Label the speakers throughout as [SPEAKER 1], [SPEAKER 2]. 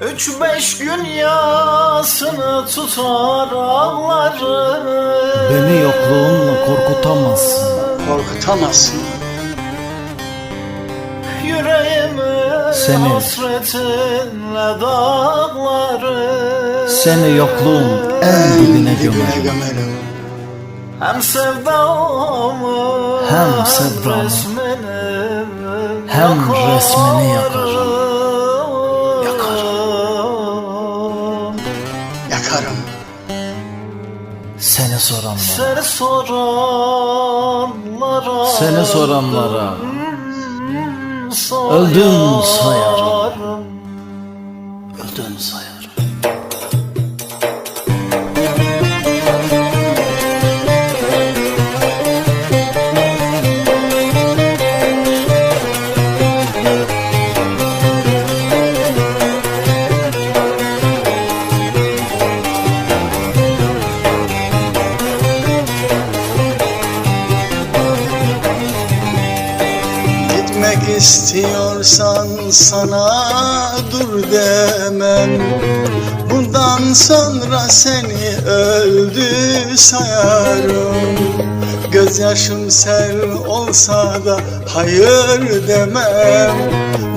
[SPEAKER 1] Üç beş gün yasını tutar ağlarım
[SPEAKER 2] Beni yokluğunla korkutamazsın
[SPEAKER 3] Korkutamazsın.
[SPEAKER 1] Yüreğimi
[SPEAKER 2] Seni-
[SPEAKER 1] hasretinle dağlarım
[SPEAKER 2] Seni yokluğun en dibine gömer
[SPEAKER 3] gömerim.
[SPEAKER 1] Hem sevdamı
[SPEAKER 2] Hem sevdamı,
[SPEAKER 1] resmini
[SPEAKER 2] hem resmini. Yakarım Seni soranlara
[SPEAKER 1] Seni soranlara
[SPEAKER 2] Seni soranlara
[SPEAKER 1] sayarım.
[SPEAKER 2] Öldüm sayarım. Öldüm sayarım
[SPEAKER 3] istiyorsan sana dur demem. Bundan sonra seni öldü sayarım. Gözyaşım sel olsa da hayır demem.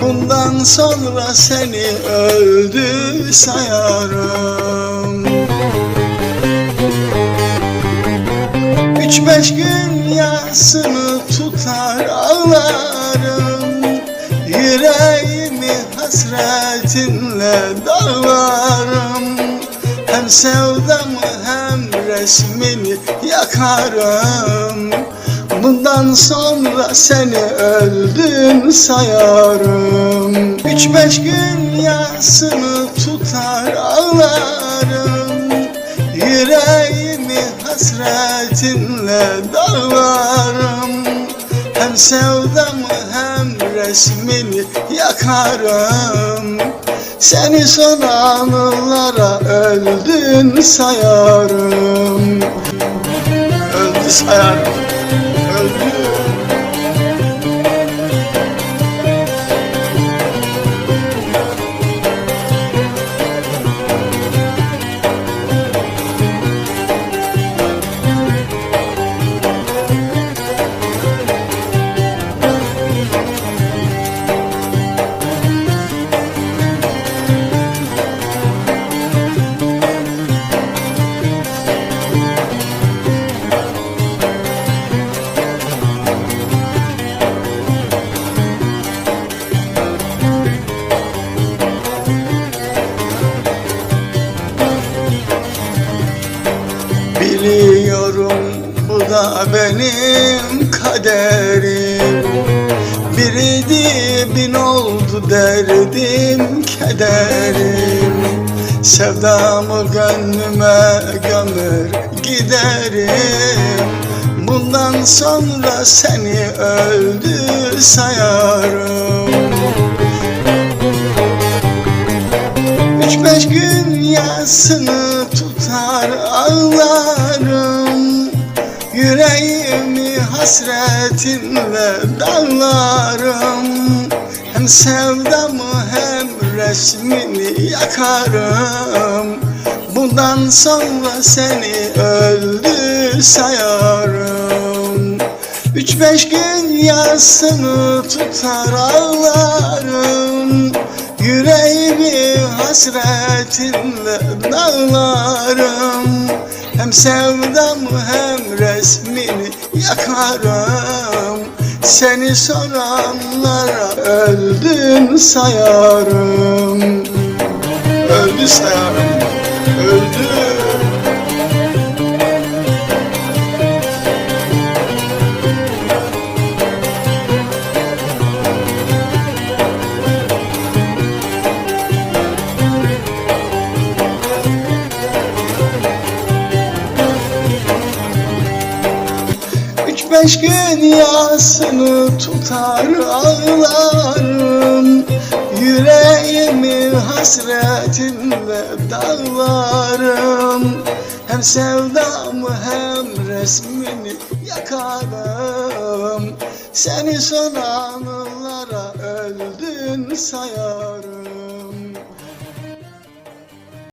[SPEAKER 3] Bundan sonra seni öldü sayarım. Üç beş gün yasını tutar ağlarım Yüreğimi hasretinle dağlarım Hem sevdamı hem resmini yakarım. Bundan sonra seni öldüm sayarım. Üç beş gün yasını tutar ağlarım. Yüreğimi hasretinle dağlarım Hem sevdamı hem resmini yakarım. Seni son anılara öldün sayarım. Öldü sayarım. Öldü bu da benim kaderim Biriydi bin oldu derdim kederim. Sevdamı gönlüme gömür giderim. Bundan sonra seni öldü sayarım. Üç beş gün yasını tutar ağlarım Yüreğimi hasretinle dağlarım Hem sevdamı hem resmini yakarım. Bundan sonra seni öldü sayarım. Üç beş gün yasını tutar ağlarım. Yüreğimi hasretinle dağlarım Hem sevdamı hem resmini yakarım. Seni soranlara öldüm sayarım. Öldü sayarım beş gün yasını tutar ağlarım. Yüreğimi hasretinle dağlarım. Hem sevdamı hem resmini yakarım. Seni son anılara öldün sayarım